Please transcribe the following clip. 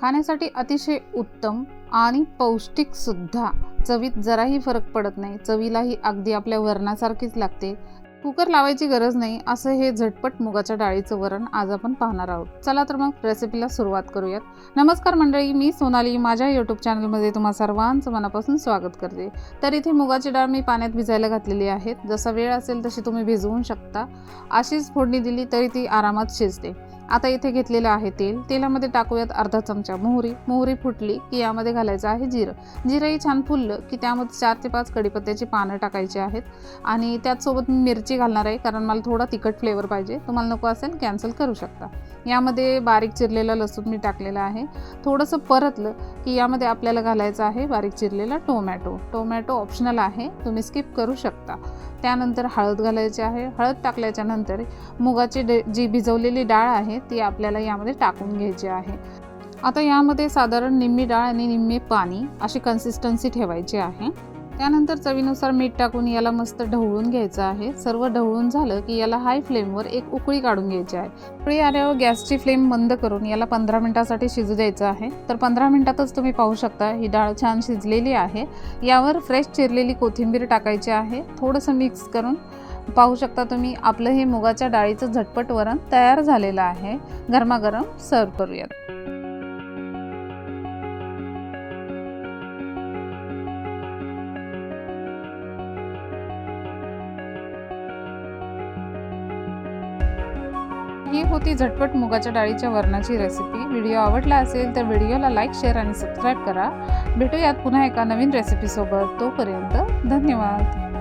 खाण्यासाठी अतिशय उत्तम आणि पौष्टिक सुद्धा. चवीत जराही फरक पडत नाही. चवीलाही अगदी आपल्या वरणासारखीच लागते. कुकर लावायची गरज नाही असं हे झटपट मुगाच्या डाळीचं वरण आज आपण पाहणार आहोत. चला तर मग रेसिपीला सुरुवात करूयात. नमस्कार मंडळी मी सोनाली. माझ्या यूट्यूब चॅनलमध्ये तुम्हा सर्वांचं मनापासून स्वागत करते. तर इथे मुगाची डाळ मी पाण्यात भिजायला घातलेली आहे जसा वेळ असेल तशी तुम्ही भिजवून शकता. अशीच फोडणी दिली तरी ती आरामात शिजते. आता इथे घेतलेलं आहे तेल. तेलामध्ये टाकूयात अर्धा चमचा मोहरी. मोहरी फुटली की यामध्ये घालायचं आहे जिरं. जिरंही छान फुललं की त्यामध्ये चार ते पाच कडीपत्त्याची पानं टाकायची आहेत. आणि त्याचसोबत मी मिरची घालणार आहे कारण मला थोडा तिखट फ्लेवर पाहिजे. तुम्हाला नको असेल कॅन्सल करू शकता. यामध्ये बारीक चिरलेला लसूण मी टाकलेला आहे. थोडंसं परतलं की यामध्ये आपल्याला घालायचं आहे बारीक चिरलेला टोमॅटो. टोमॅटो ऑप्शनल आहे. तुम्ही स्किप करू शकता. त्यानंतर हळद घालायची आहे. हळद टाकल्याच्या नंतर मुगाची डे जी भिजवलेली डाळ आहे आहे ती आपल्याला यामध्ये टाकून घ्यायची आहे. आता यामध्ये साधारण निम्मी डाळ आणि निम्मे पाणी अशी कन्सिस्टन्सी ठेवायची आहे. त्यानंतर चवीनुसार मीठ टाकून याला मस्त ढवळून घ्यायचं आहे. सर्व ढवळून झालं की याला हाय फ्लेमवर एक उकळी काढून घ्यायची आहे. उकळी आल्यावर गॅसची फ्लेम बंद करून याला पंधरा मिनिटासाठी शिजू द्यायचं आहे. तर पंधरा मिनिटातच तुम्ही पाहू शकता ही डाळ छान शिजलेली आहे. यावर फ्रेश चिरलेली कोथिंबीर टाकायची आहे. थोडंसं मिक्स करून पाहू शकता तुम्ही आपलं हे मुगाच्या डाळीचं झटपट वरण तयार झालेलं आहे. गरमागरम सर्व करूयात. ही होती झटपट मुगाच्या डाळीच्या वरणाची रेसिपी व्हिडिओ आवडला असेल तर व्हिडिओला लाईक शेअर आणि सबस्क्राईब करा. भेटूयात पुन्हा एका नवीन रेसिपीसोबत तोपर्यंत धन्यवाद.